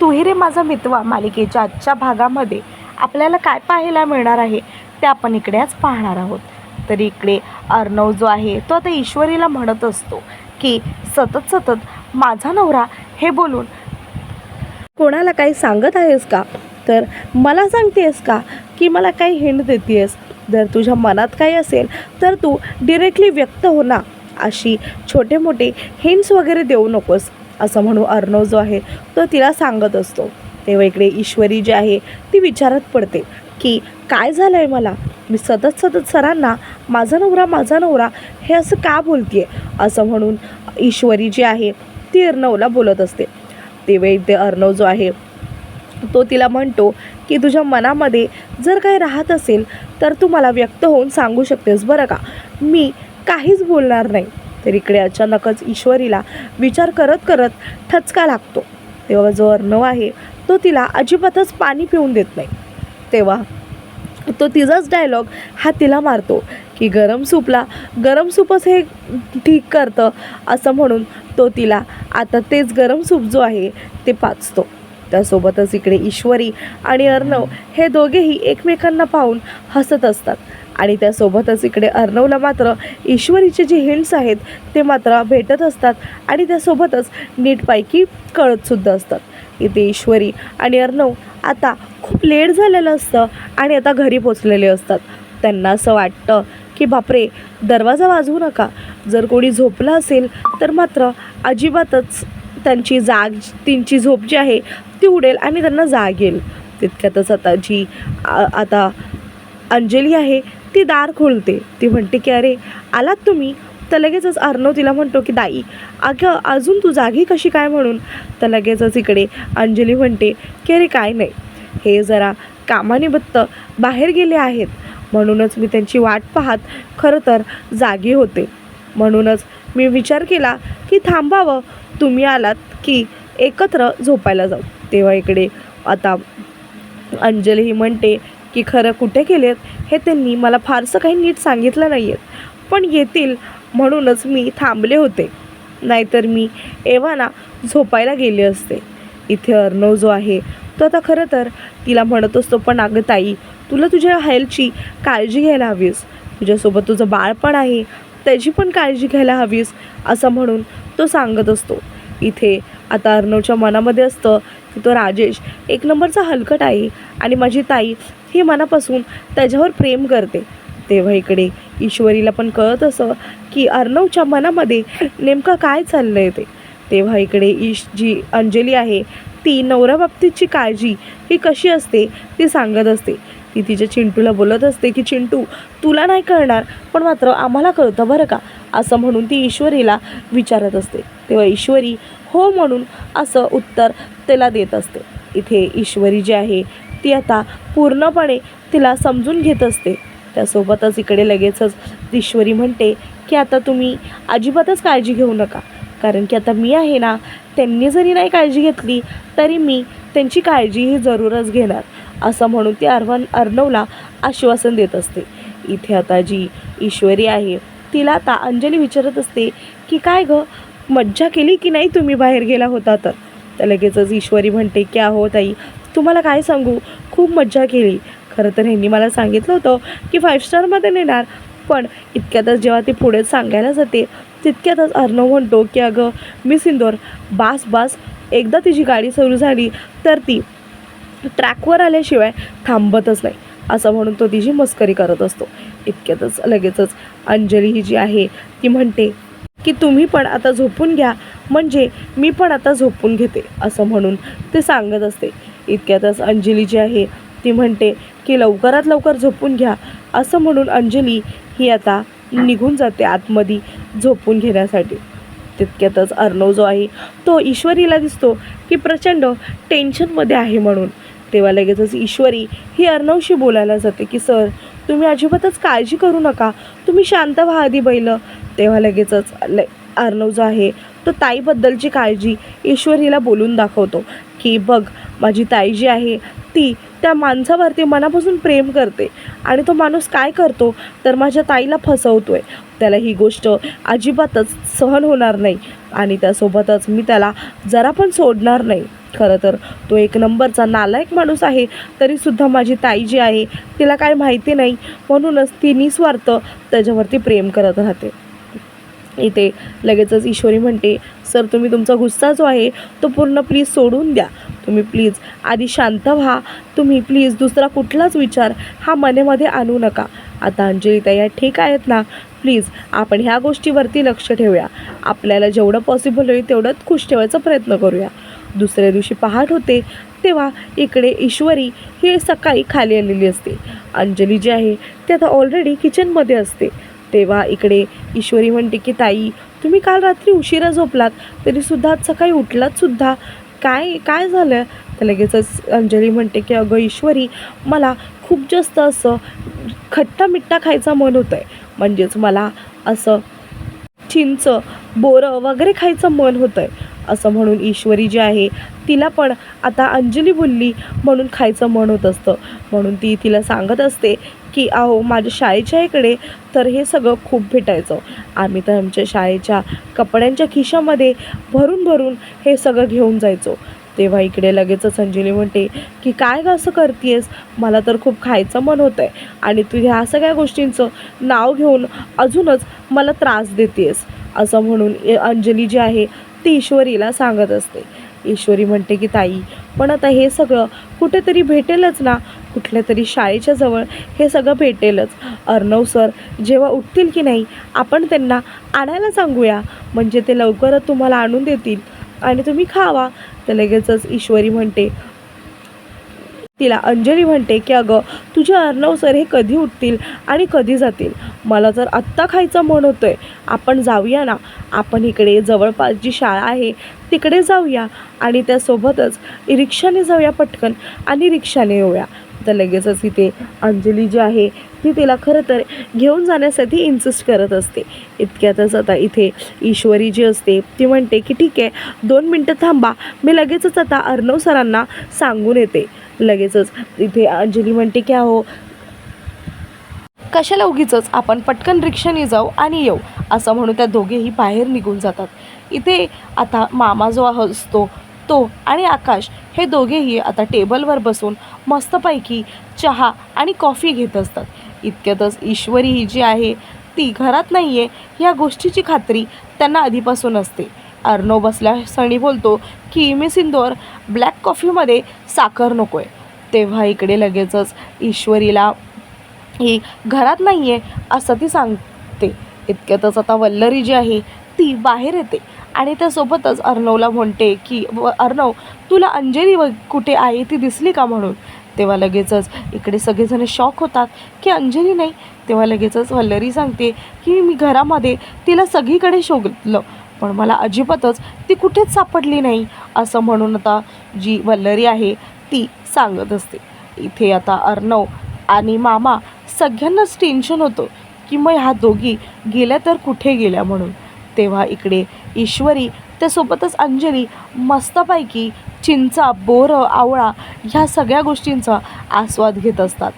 तू ही रे माझा मितवा मालिकेच्या आजच्या भागामध्ये आपल्याला काय पाहायला मिळणार आहे ते आपण इकडे आज पाहणार आहोत. तर इकडे अर्णव जो आहे तो आता ईश्वरीला म्हणत असतो की सतत सतत माझा नवरा हे बोलून कोणाला काही सांगत आहेस का? तर मला सांगतेस का की मला काही हिंड देतेस? जर तुझ्या मनात काही असेल तर तू डिरेक्टली व्यक्त हो ना. अशी छोटे मोठे हिंट्स वगैरे देऊ नकोस. असं म्हणून अर्णव जो आहे तो तिला सांगत असतो. तेव्हा इकडे ईश्वरी जी आहे ती विचारत पडते की काय झालं आहे मला? मी सतत सतत सरांना माझा नवरा माझा नवरा हे असं का बोलते असं म्हणून ईश्वरी जी आहे ती अर्णवला बोलत असते. तेव्हा इथे अर्णव जो आहे तो तिला म्हणतो की तुझ्या मनामध्ये जर काही राहत असेल तर तू मला व्यक्त होऊन सांगू शकतेस बरं का? मी काहीच बोलणार नाही. तर इकडे अचानकच ईश्वरीला विचार करत करत ठचका लागतो. तेव्हा जो अर्णव आहे तो तिला अजिबातच पाणी पिऊन देत नाही. तेव्हा तो तिचाच डायलॉग हा तिला मारतो की गरम सूपला गरम सूपच हे ठीक करतं असं म्हणून तो तिला आता तेच गरम सूप जो आहे ते पाचतो. त्यासोबतच इकडे ईश्वरी आणि अर्णव हे दोघेही एकमेकांना पाहून हसत असतात. आणि त्यासोबतच इकडे अर्णवला मात्र ईश्वरीचे जे हिंट्स आहेत ते मात्र भेटत असतात आणि त्यासोबतच नीटपैकी कळतसुद्धा असतात. इथे ईश्वरी आणि अर्णव आता खूप लेट झालेलं असतं आणि आता घरी पोचलेले असतात. त्यांना असं वाटतं की बापरे दरवाजा वाजवू नका. जर कोणी झोपला असेल तर मात्र अजिबातच त्यांची जाग त्यांची झोप जी आहे ती उडेल आणि त्यांना जाग येईल. तितक्यातच आता जी आ- आता अंजली आहे ती दार खोलते. ती म्हणते की अरे आलात तुम्ही? तर लगेचच अर्णव तिला म्हणतो की दाई अगं अजून तू जागी कशी काय म्हणून? तर लगेचच इकडे अंजली म्हणते की अरे काय नाही. हे जरा कामानिमित्त बाहेर गेले आहेत. म्हणूनच मी त्यांची वाट पाहत खरं तर जागी होते. म्हणूनच मी विचार केला की थांबावं. तुम्ही आलात की एकत्र झोपायला जाऊ. तेव्हा इकडे आता अंजली ही म्हणते की खरं कुठे गेलेत? हे त्यांनी मला फारसं काही नीट सांगितलं नाही आहेत पण येतील म्हणूनच मी थांबले होते. नाहीतर मी एव्हाना झोपायला गेले असते. इथे अर्णव जो आहे तो आता खरं तर तिला म्हणत असतो पण अगं ताई तुला तुझ्या हेल्थची काळजी घ्यायला हवीस. तुझ्यासोबत तुझं बाळ पण आहे त्याची पण काळजी घ्यायला हवीस असं म्हणून तो सांगत असतो. इथे आता अर्णवच्या मनामध्ये असतं की तो राजेश एक नंबरचा हलकट आहे आणि माझी ताई ही मनापासून त्याच्यावर प्रेम करते. तेव्हा इकडे ईश्वरीला पण कळत असं की अर्णवच्या मनामध्ये नेमकं काय चाललं आहे ते. तेव्हा इकडे ईश जी अंजली आहे ती नवराबाबतीची काळजी ही कशी असते ती सांगत असते. ती तिच्या चिंटूला बोलत असते की चिंटू तुला नाही कळणार पण मात्र आम्हाला कळतं बरं का? असं म्हणून ती ईश्वरीला विचारत असते. तेव्हा ईश्वरी हो म्हणून असं उत्तर तिला देत असते. इथे ईश्वरी जी आहे ती आता पूर्णपणे तिला समजून घेत असते. त्यासोबतच इकडे लगेचच ईश्वरी म्हणते की आता तुम्ही अजिबातच काळजी घेऊ नका. कारण की आता मी आहे ना त्यांनी जरी नाही काळजी घेतली तरी मी त्यांची काळजीही जरूरच घेणार. असं म्हणून ती अर्वन अर्णवला आश्वासन देत असते. इथे आता जी ईश्वरी आहे तिला आता अंजली विचारत असते की काय गं मज्जा केली की नाही तुम्ही बाहेर गेला होता तर? तर लगेचच ईश्वरी म्हणते की अहो ताई तुम्हाला काय सांगू? खूप मज्जा केली. खरं तर ह्यांनी मला सांगितलं होतं की फाईव्ह स्टारमध्ये नेणार पण इतक्यातच जेव्हा ती पुढे सांगायला जाते तितक्यातच अर्णव म्हणतो की अगं मी सिंदोर बास बास एकदा तिची गाडी सुरू झाली तर ती ट्रॅकवर आल्याशिवाय थांबतच नाही असं म्हणून तो तिची मस्करी करत असतो. इतक्यातच लगेचच अंजली ही जी आहे ती म्हणते की तुम्ही पण आता झोपून घ्या म्हणजे मी पण आता झोपून घेते असं म्हणून ते सांगत असते. इतक्यातच अंजली जी आहे ती म्हणते की लवकरात लवकर झोपून घ्या. असं म्हणून अंजली ही आता निघून जाते आतमध्ये झोपून घेण्यासाठी. तितक्यातच अर्णव जो आहे तो ईश्वरीला दिसतो की प्रचंड टेन्शनमध्ये आहे म्हणून. तेव्हा लगेचच ईश्वरी ही अर्णवशी बोलायला जाते की सर तुम्ही अजिबातच काळजी करू नका. तुम्ही शांत व्हा आधी बैल. तेव्हा लगेचच ल अर्णव जो आहे तो ताईबद्दलची काळजी ईश्वरीला बोलून दाखवतो. की बघ माझी ताई जी आहे ती त्या माणसावरती मनापासून प्रेम करते. आणि तो माणूस काय करतो? तर माझ्या ताईला फसवतो आहे त्याला ही गोष्ट अजिबातच सहन होणार नाही. आणि त्यासोबतच मी त्याला जरा पण सोडणार नाही. खरं तर तो एक नंबरचा नालायक माणूस आहे तरीसुद्धा माझी ताई जी आहे तिला काय माहिती नाही. म्हणूनच ती निस्वार्थ त्याच्यावरती प्रेम करत राहते. इथे लगेचच ईश्वरी म्हणते सर तुम्ही तुमचा गुस्सा जो आहे तो पूर्ण प्लीज सोडून द्या. तुम्ही प्लीज आधी शांत व्हा. तुम्ही प्लीज दुसरा कुठलाच विचार हा मनेमध्ये आणू नका. आता अंजली ताई या ठीक आहेत ना? प्लीज आपण ह्या गोष्टीवरती लक्ष ठेवूया. आपल्याला जेवढं पॉसिबल होईल तेवढंच खुश ठेवायचा प्रयत्न करूया. दुसऱ्या दिवशी पहाट होते तेव्हा इकडे ईश्वरी ही सकाळी खाली आलेली असते. अंजली जी आहे ती आता ऑलरेडी किचनमध्ये असते. तेव्हा इकडे ईश्वरी म्हणते की ताई तुम्ही काल रात्री उशिरा झोपलात तरीसुद्धा आज सकाळी उठलात सुद्धा. काय काय झालं? तर लगेचच अंजली म्हणते की अगं ईश्वरी मला खूप जास्त असं खट्टा मिठ्ठा खायचा मन होतं आहे म्हणजेच मला असं चिंच बोरं वगैरे खायचं मन होतं आहे असं म्हणून ईश्वरी जी आहे तिला पण आता अंजली बोलली म्हणून खायचं मन होत असतं. म्हणून ती तिला सांगत असते की अहो माझ्या शाळेच्या इकडे तर हे सगळं खूप भेटायचं. आम्ही तर आमच्या शाळेच्या कपड्यांच्या खिशामध्ये भरून भरून हे सगळं घेऊन जायचो. तेव्हा इकडे लगेचच अंजली म्हणते की काय गं असं करतेस मला तर खूप खायचं मन होतं आहे आणि तू ह्या सगळ्या गोष्टींचं नाव घेऊन अजूनच मला त्रास देतेस असं म्हणून अंजली जी आहे ती ईश्वरीला सांगत असते. ईश्वरी म्हणते की ताई पण आता हे सगळं कुठेतरी भेटेलच ना? कुठल्या तरी शाळेच्या जवळ हे सगळं भेटेलच. अर्णव सर जेव्हा उठतील की नाही आपण त्यांना आणायला सांगूया. म्हणजे ते लवकरच तुम्हाला आणून देतील आणि तुम्ही खावा. तर लगेचच ईश्वरी म्हणते तिला अंजली म्हणते की अगं तुझे अर्णव सर हे कधी उठतील आणि कधी जातील? मला जर आत्ता खायचं मन होतं आहे आपण जाऊया ना? आपण इकडे जवळपास जी शाळा आहे तिकडे जाऊया आणि त्यासोबतच रिक्षाने जाऊया पटकन आणि रिक्षाने येऊया. तर लगेचच इथे अंजली जी आहे ती तिला खरं तर घेऊन जाण्यासाठी इन्सिस्ट करत असते. इतक्यातच आता इथे ईश्वरी जी असते ती म्हणते की ठीक आहे दोन मिनटं थांबा. मी लगेचच आता अर्णव सरांना सांगून येते. लगेचच. इथे अंजली म्हणते की अहो कशाला उगीच आपण पटकन रिक्षाने जाऊ आणि येऊ. असं म्हणून त्या दोघेही बाहेर निघून जातात. इथे आता मामा जो असतो तो आणि आकाश हे दोघेही आता टेबलवर बसून मस्तपैकी चहा आणि कॉफी घेत असतात. इतक्यातच ईश्वरी ही जी आहे ती घरात नाही आहे या गोष्टीची खात्री त्यांना आधीपासून असते. अर्णव बसल्या सणी बोलतो की मी सिंदोर ब्लॅक कॉफीमध्ये साखर नको आहे तेव्हा इकडे लगेचच ईश्वरीला ही घरात नाही आहे असं ती सांगते. इतक्यातच आता वल्लरी जी आहे ती बाहेर येते. आणि त्यासोबतच अर्णवला म्हणते की व अर्णव तुला अंजली व कुठे आहे ती दिसली का म्हणून? तेव्हा लगेचच इकडे सगळेजण शॉक होतात की अंजली नाही. तेव्हा लगेचच वल्लरी सांगते की मी घरामध्ये तिला सगळीकडे शोधलं. पण मला अजिबातच ती कुठेच सापडली नाही असं म्हणून आता जी वल्लरी आहे ती सांगत असते. इथे आता अर्णव आणि मामा सगळ्यांनाच टेन्शन होतं की मग ह्या दोघी गेल्या तर कुठे गेल्या म्हणून. तेव्हा इकडे ईश्वरी त्यासोबतच अंजली मस्तपैकी चिंचा बोरं आवळा ह्या सगळ्या गोष्टींचा आस्वाद घेत असतात.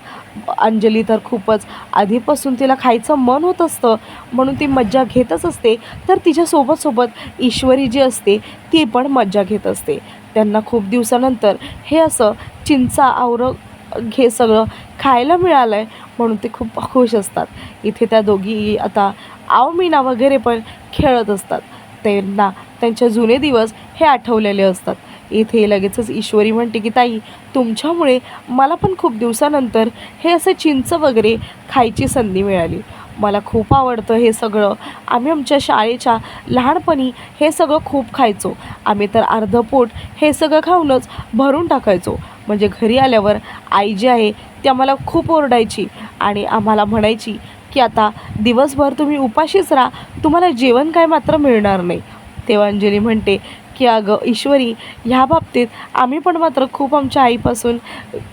अंजली तर खूपच आधीपासून तिला खायचं मन होत असतं म्हणून ती मज्जा घेतच असते. तर तिच्यासोबत सोबत ईश्वरी जी असते ती पण मज्जा घेत असते. त्यांना खूप दिवसानंतर हे असं चिंचा आवरं घे सगळं खायला मिळालं आहे म्हणून ते खूप खुश असतात. इथे त्या दोघी आता आवमिना वगैरे पण खेळत असतात. त्यांना त्यांचे जुने दिवस हे आठवलेले असतात. इथे लगेचच ईश्वरी म्हणते की ताई तुमच्यामुळे मला पण खूप दिवसानंतर हे असं चिंच वगैरे खायची संधी मिळाली. मला खूप आवडतं हे सगळं. आम्ही आमच्या शाळेच्या लहानपणी हे सगळं खूप खायचो. आम्ही तर अर्धं पोट हे सगळं खाऊनच भरून टाकायचो. म्हणजे घरी आल्यावर आई जी आहे ती आम्हाला खूप ओरडायची आणि आम्हाला म्हणायची की आता दिवसभर तुम्ही उपाशीच राहा. तुम्हाला जेवण काय मात्र मिळणार नाही. तेव्हा अंजली म्हणते की अगं ईश्वरी ह्या बाबतीत आम्ही पण मात्र खूप आमच्या आईपासून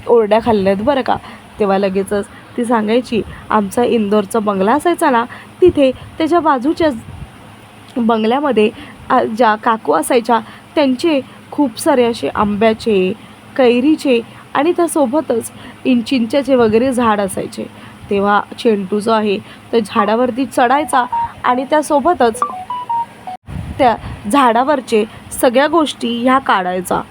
ओरड्या खाल्ल्या आहेत बरं का? तेव्हा लगेचच ती सांगायची आमचा इंदोरचा बंगला असायचा ना तिथे त्याच्या बाजूच्या बंगल्यामध्ये ज्या काकू असायच्या त्यांचे खूप सारे असे आंब्याचे कैरीचे आणि त्यासोबतच इन वगैरे झाड असायचे. तेव्हा चेंटू जो आहे तो झाडावरती चढायचा आणि त्यासोबतच त्या झाडावरचे सगळ्या गोष्टी ह्या काढायचा.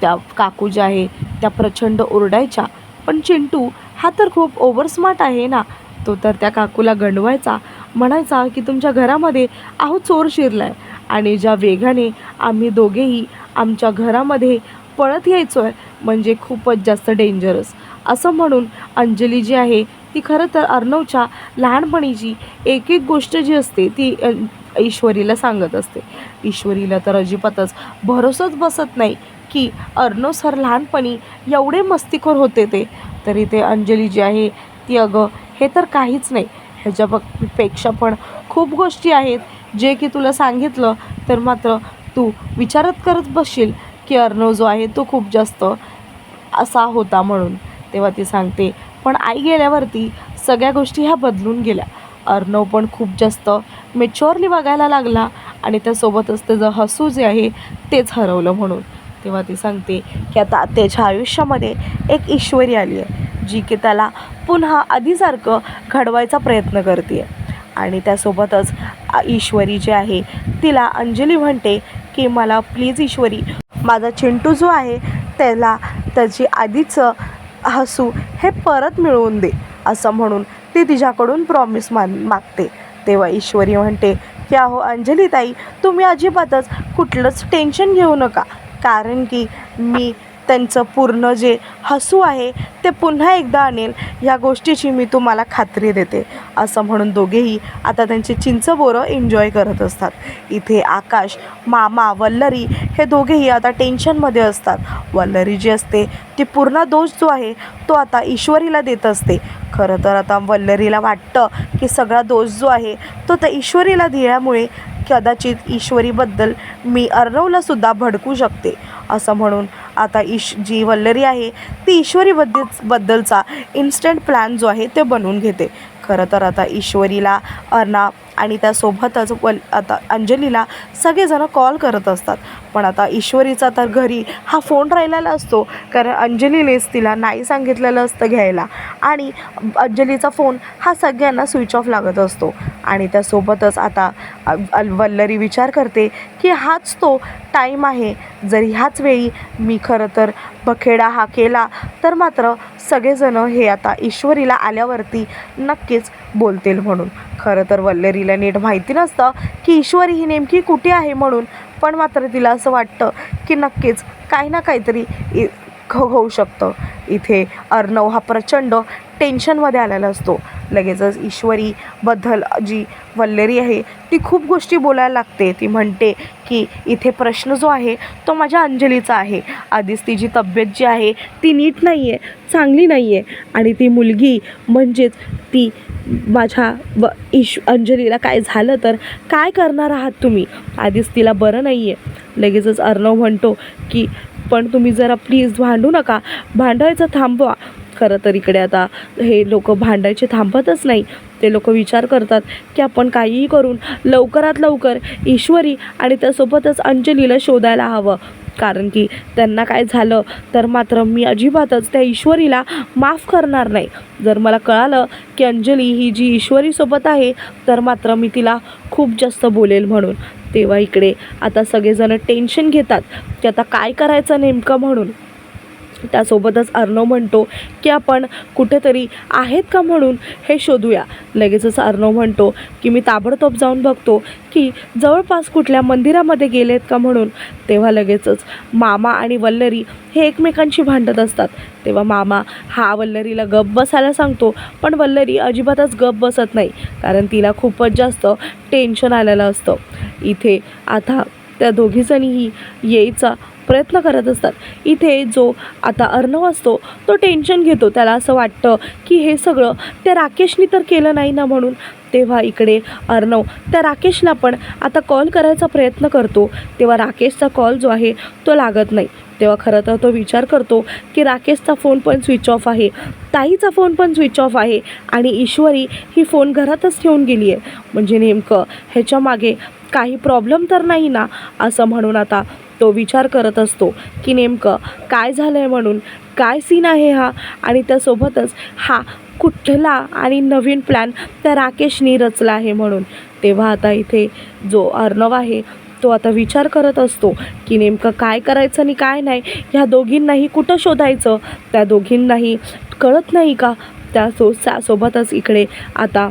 त्या काकू ज्या आहे त्या प्रचंड ओरडायच्या. पण चिंटू हा तर खूप ओव्हर स्मार्ट आहे ना. तो तर त्या काकूला गंडवायचा. म्हणायचा की तुमच्या घरामध्ये अहो चोर शिरला आहे आणि ज्या वेगाने आम्ही दोघेही आमच्या घरामध्ये पळत यायचो आहे म्हणजे खूपच जास्त डेंजरस असं म्हणून अंजली जी आहे ती खरं तर अर्णवच्या लहानपणीची एक एक गोष्ट जी असते ती ईश्वरीला सांगत असते. ईश्वरीला तर अजिबातच भरोसाच बसत नाही की अर्णव सर लहानपणी एवढे मस्तीखोर होते ते. तरी ते अंजली जी आहे ती अगं हे तर काहीच नाही. ह्याच्या पेक्षा पण खूप गोष्टी आहेत जे की तुला सांगितलं तर मात्र तू विचारत करत बसशील की अर्णव जो आहे तो खूप जास्त असा होता म्हणून. तेव्हा ती सांगते पण आई गेल्यावरती सगळ्या गोष्टी ह्या बदलून गेल्या. अर्णव पण खूप जास्त मेच्युअरली वागायला लागला आणि त्यासोबतच त्याचं हसू जे आहे तेच हरवलं म्हणून. तेव्हा ती सांगते की आता त्याच्या आयुष्यामध्ये एक ईश्वरी आली आहे जी की त्याला पुन्हा आधीसारखं घडवायचा प्रयत्न करते. आहे आणि त्यासोबतच ईश्वरी जी आहे तिला अंजली म्हणते की मला प्लीज ईश्वरी माझा चिंटू जो आहे त्याला त्याची आधीचं हसू हे परत मिळवून दे असं म्हणून ती तिच्याकडून प्रॉमिस मान मागते. तेव्हा ईश्वरी म्हणते की अहो अंजली ताई तुम्ही अजिबातच कुठलंच टेन्शन घेऊ नका. कारण की मी त्यांचं पूर्ण जे हसू आहे ते पुन्हा एकदा आणेल. ह्या गोष्टीची मी तुम्हाला खात्री देते. असं म्हणून दोघेही आता त्यांचे चिंच बोरं एन्जॉय करत असतात. इथे आकाश मामा वल्लरी हे दोघेही आता टेन्शनमध्ये असतात. वल्लरी जी असते ती पूर्ण दोष जो आहे तो आता ईश्वरीला देत असते. खरं तर आता वल्लरीला वाटतं की सगळा दोष जो आहे तो त्या ईश्वरीला दिल्यामुळे कदाचित ईश्वरीबद्दल मी अर्णवलासुद्धा भडकू शकते. असं म्हणून आता ईश जी वल्लरी आहे ती ईश्वरीबद्दल बद्दलचा इन्स्टंट प्लॅन जो आहे ते बनवून घेते. खरं तर आता ईश्वरीला अर्णा आणि त्यासोबतच वल आता अंजलीला सगळेजणं कॉल करत असतात. पण आता ईश्वरीचा तर घरी हा फोन राहिलेला असतो. कारण अंजलीनेच तिला नाही सांगितलेलं असतं घ्यायला. आणि अंजलीचा फोन हा सगळ्यांना स्विच ऑफ लागत असतो. आणि त्यासोबतच आता अल वल्लरी विचार करते की हाच तो टाईम आहे. जर ह्याच वेळी मी खरं तर बखेडा हा केला तर मात्र सगळेजणं हे आता ईश्वरीला आल्यावरती नक्कीच बोलतील म्हणून. खरं तर वल्लरीला नीट माहिती नसतं की ईश्वरी ही नेमकी कुठे आहे म्हणून. पण मात्र तिला असं वाटतं की नक्कीच काही ना काहीतरी होऊ शकतं. इथे अर्णव हा प्रचंड टेन्शनमध्ये आलेला असतो. लगेचच ईश्वरीबद्दल जी वल्लरी आहे ती खूप गोष्टी बोलायला लागते. ती म्हणते की इथे प्रश्न जो आहे तो माझ्या अंजलीचा आहे. आधीच तिची तब्येत जी आहे ती नीट नाही आहे चांगली नाही आहे आणि ती मुलगी म्हणजेच ती माझ्या व ईश अंजलीला काय झालं तर काय करणार आहात तुम्ही? आधीच तिला बरं नाही आहे लगेचच अर्णव म्हणतो की पण तुम्ही जरा प्लीज भांडू नका. भांडायचं थांबवा. खरं तर इकडे आता हे लोक भांडायचे थांबतच नाही. ते लोक विचार करतात की आपण काहीही करून लवकरात लवकर ईश्वरी आणि त्यासोबतच अंजलीला शोधायला हवं. कारण की त्यांना काय झालं तर मात्र मी अजिबातच त्या ईश्वरीला माफ करणार नाही. जर मला कळालं की अंजली ही जी ईश्वरीसोबत आहे तर मात्र मी तिला खूप जास्त बोलेल म्हणून. तेव्हा इकडे. आता सगळेजण टेन्शन घेतात की आता काय करायचं नेमकं म्हणून? त्यासोबतच अर्णव म्हणतो की आपण कुठेतरी आहेत का म्हणून हे शोधूया. लगेचच अर्णव म्हणतो की मी ताबडतोब जाऊन बघतो की जवळपास कुठल्या मंदिरामध्ये गेलेत का म्हणून. तेव्हा लगेचच मामा आणि वल्लरी हे एकमेकांशी भांडत असतात. तेव्हा मामा हा वल्लरीला गप बसायला सांगतो पण वल्लरी अजिबातच गप बसत नाही कारण तिला खूपच जास्त टेन्शन आलेलं असतं. इथे आता त्या दोघीजणीही यायचा प्रयत्न करत असतात. इथे जो आता अर्णव असतो तो टेन्शन घेतो. त्याला असं वाटतं की हे सगळं त्या राकेशनी तर केलं नाही ना म्हणून. तेव्हा इकडे अर्णव त्या राकेशला पण आता कॉल करायचा प्रयत्न करतो. तेव्हा राकेशचा कॉल जो आहे तो लागत नाही. तेव्हा खरं तर तो विचार करतो की राकेशचा फोन पण स्विच ऑफ आहे. ताईचा फोन पण स्विच ऑफ आहे. आणि ईश्वरी ही फोन घरातच ठेवून गेली आहे. म्हणजे नेमकं ह्याच्या मागे काही प्रॉब्लेम तर नाही ना? असं म्हणून आता तो विचार करत असतो की नेमकं काय झालं आहे म्हणून? काय सीन आहे हा? आणि त्यासोबतच हा कुठला आणि नवीन प्लॅन त्या राकेशनी रचला आहे म्हणून. तेव्हा आता इथे जो अर्णव आहे तो आता विचार करत असतो की नेमकं काय करायचं आणि काय नाही? ह्या दोघींनाही कुठं शोधायचं? त्या दोघींनाही कळत नाही का? त्या सो सोबतच इकडे आता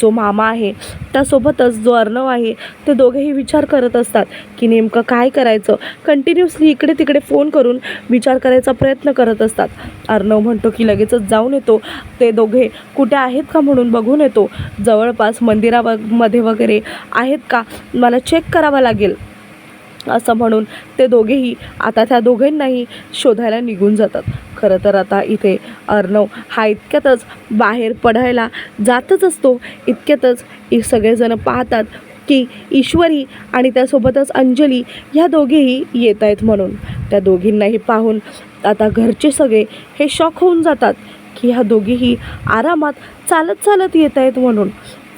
जो मामा आहे त्यासोबतच जो अर्णव आहे ते दोघेही विचार करत असतात की नेमकं काय करायचं? कंटिन्युअसली इकडे तिकडे फोन करून विचार करायचा प्रयत्न करत असतात. अर्णव म्हणतो की लगेचच जाऊन येतो. ते दोघे कुठे आहेत का म्हणून बघून येतो. जवळपास मंदिरामध्ये वगैरे आहेत का? मला चेक करावं लागेल. असं म्हणून ते दोघेही आता त्या दोघांनाही शोधायला निघून जातात. खरं तर आता इथे अर्णव हा इतक्यातच बाहेर पडायला जातच असतो. इतक्यातच सगळेजण पाहतात की ईश्वरी आणि त्यासोबतच अंजली ह्या दोघेही येत आहेत म्हणून. त्या दोघींनाही पाहून आता घरचे सगळे हे शॉक होऊन जातात की ह्या दोघीही आरामात चालत चालत येत आहेत म्हणून.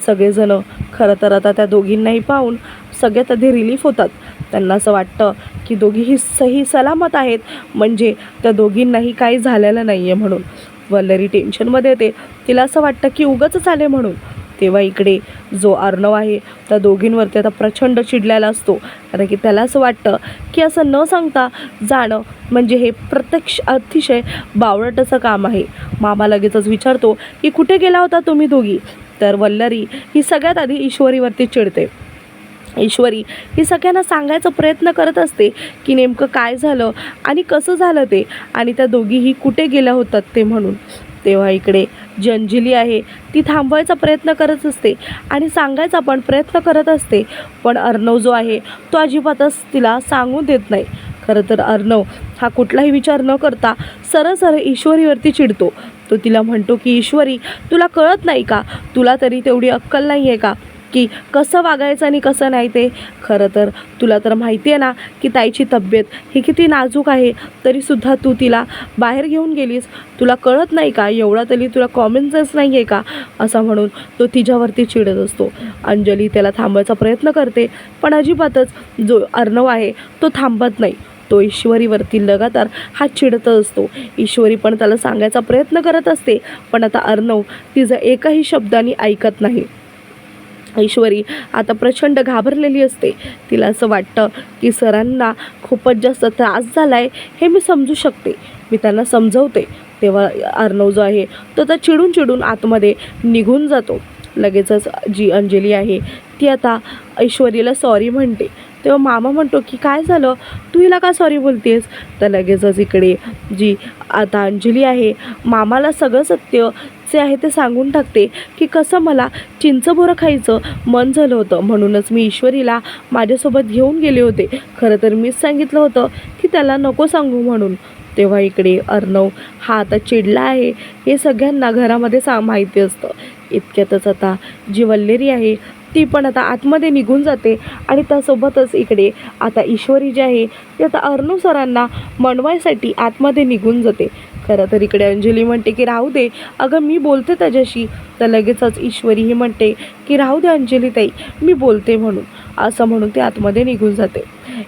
सगळेजणं खरं तर आता त्या दोघींनाही पाहून सगळ्यात आधी रिलीफ होतात. त्यांना असं वाटतं की दोघीही सही सलामत आहेत. म्हणजे त्या दोघींनाही काही झालेलं नाही आहे म्हणून. वल्लरी टेन्शनमध्ये येते. तिला असं वाटतं की उगंच आले म्हणून. तेव्हा इकडे जो अर्णव आहे त्या दोघींवरती आता प्रचंड चिडलेला असतो. कारण की त्याला असं वाटतं की असं न सांगता जाणं म्हणजे हे प्रत्यक्ष अतिशय बावळटचं काम आहे. मामा लगेचच विचारतो की कुठे गेला होता तुम्ही दोघी? तर वल्लरी ही सगळ्यात आधी ईश्वरीवरती चिडते. ईश्वरी ही सगळ्यांना सांगायचा प्रयत्न करत असते की नेमकं काय झालं आणि कसं झालं ते. आणि त्या दोघीही कुठे गेल्या होतात ते म्हणून. तेव्हा इकडे जी अंजली आहे. ती थांबवायचा प्रयत्न करत असते आणि सांगायचा पण प्रयत्न करत असते. पण अर्णव जो आहे तो अजिबातच तिला सांगू देत नाही. खरं तर अर्णव हा कुठलाही विचार न करता सरळ सरळ ईश्वरीवरती चिडतो. तो तिला म्हणतो की ईश्वरी तुला कळत नाही का? तुला तरी तेवढी अक्कल नाही आहे का? की कसं वागायचं आणि कसं नाही ते. खरं तर तुला तर माहिती आहे ना की ताईची तब्येत ही किती नाजूक आहे तरीसुद्धा तू तिला बाहेर घेऊन गेलीस. तुला कळत नाही का? एवढा तरी तुला कॉमन सेन्स नाही आहे का? असं म्हणून तो तिच्यावरती चिडत असतो. अंजली त्याला थांबवायचा प्रयत्न करते पण अजिबातच जो अर्णव आहे तो थांबत नाही. तो ईश्वरीवरती लगातार हा चिडत असतो. ईश्वरी पण त्याला सांगायचा प्रयत्न करत असते पण आता अर्णव तिचा एकाही शब्दाने ऐकत नाही. ऐश्वरी आता प्रचंड घाबरलेली असते. तिला असं वाटतं की सरांना खूपच जास्त त्रास झाला आहे हे मी समजू शकते. मी त्यांना समजवते. तेव्हा अर्णव जो आहे तो तर चिडून चिडून आतमध्ये निघून जातो. लगेचच जी अंजली आहे ती आता ऐश्वरीला सॉरी म्हणते. तेव्हा मामा म्हणतो की काय झालं? तू हिला का सॉरी बोलतेस? तर लगेचच इकडे जी आता अंजली आहे मामाला सगळं सत्य जे आहे ते सांगून टाकते की कसं मला चिंचबोरं खायचं? मन झालं होतं. म्हणूनच मी ईश्वरीला माझ्यासोबत घेऊन गेले होते. खरं तर मीच सांगितलं होतं की त्याला नको सांगू म्हणून. तेव्हा इकडे अर्णव हा आता चिडला आहे. हे सगळ्यांना घरामध्ये सा माहिती असतं. इतक्यातच आता जी वल्लेरी आहे ती पण आता आतमध्ये निघून जाते आणि त्यासोबतच इकडे आता ईश्वरी जी आहे ती आता अर्णव सरांना मनवायसाठी आतमध्ये निघून जाते. खरं तर इकडे अंजली म्हणते की राहू दे. अगं मी बोलते त्याच्याशी. तर लगेचच ईश्वरी ही म्हणते की राहू दे अंजली ताई मी बोलते म्हणून. असं म्हणून ते आतमध्ये निघून जाते.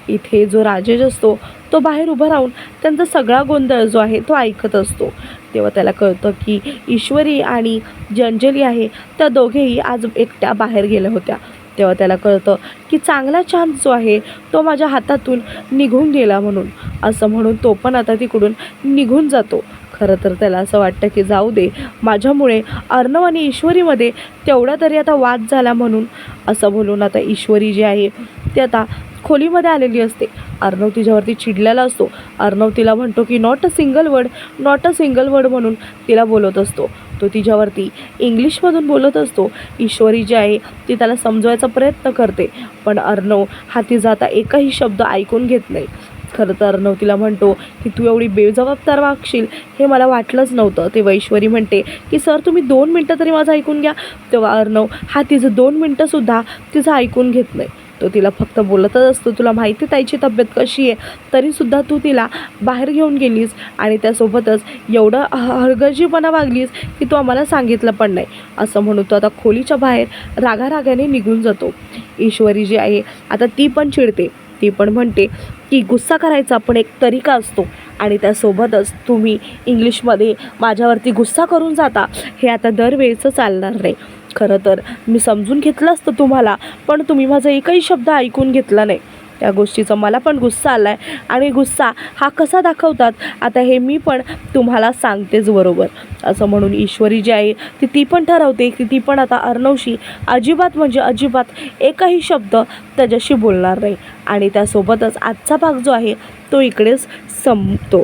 इथे जो राजेश असतो तो बाहेर उभा राहून त्यांचा सगळा गोंधळ जो आहे तो ऐकत असतो. तेव्हा त्याला कळतं की ईश्वरी आणि जी अंजली आहे. त्या दोघेही आज एकट्या बाहेर गेल्या होत्या. तेव्हा त्याला कळतं की चांगला चान्स जो आहे तो माझ्या हातातून निघून गेला म्हणून. असं म्हणून तो पण आता तिकडून निघून जातो. खरं तर त्याला असं वाटतं की जाऊ दे माझ्यामुळे अर्णव आणि ईश्वरीमध्ये तेवढा तरी आता वाद झाला म्हणून. असं बोलून आता ईश्वरी जी आहे ती आता खोलीमध्ये आलेली असते. अर्णव तिच्यावरती चिडलेला असतो. अर्णव तिला म्हणतो की not a single word not a single word म्हणून तिला बोलत असतो. तो तिच्यावरती इंग्लिशमधून बोलत असतो. ईश्वरी जी आहे ती त्याला समजवायचा प्रयत्न करते. पण अर्णव हा तिचा आता एकही शब्द ऐकून घेत नाही. खरं तर अर्णव तिला म्हणतो की तू एवढी बेजबाबदार वागशील. हे मला वाटलंच नव्हतं. तेव्हा ईश्वरी म्हणते की सर तुम्ही दोन मिनटं तरी माझं ऐकून घ्या. तेव्हा अर्णव हा तिचं दोन मिनटंसुद्धा तिचं ऐकून घेत नाही. तो तिला फक्त बोलतच असतो. तुला माहिती आहे ताईची तब्येत कशी आहे? तरीसुद्धा तू तिला बाहेर घेऊन गेलीस आणि त्यासोबतच एवढं ह- हलगर्जीपणा वागलीस की तू आम्हाला सांगितलं पण नाही. असं म्हणून तो आता खोलीच्या बाहेर रागारागाने निघून जातो. ईश्वरी जी आहे आता ती पण चिडते. ती पण म्हणते की गुस्सा करायचा पण एक तरीका असतो. आणि त्यासोबतच तुम्ही इंग्लिशमध्ये माझ्यावरती गुस्सा करून जाता हे आता दरवेळचं चालणार नाही. खरं तर मी समजून घेतलं असतं तुम्हाला पण तुम्ही माझा एकही शब्द ऐकून घेतला नाही. त्या गोष्टीचा मला पण गुस्सा आला आहे आणि गुस्सा हा कसा दाखवतात आता हे मी पण तुम्हाला सांगतेच बरोबर. असं म्हणून ईश्वरी जी आहे ती ती पण ठरवते की ती पण आता अर्णवशी अजिबात म्हणजे अजिबात एकही शब्द त्याच्याशी बोलणार नाही. आणि त्यासोबतच आजचा भाग जो आहे तो इकडेच संपतो.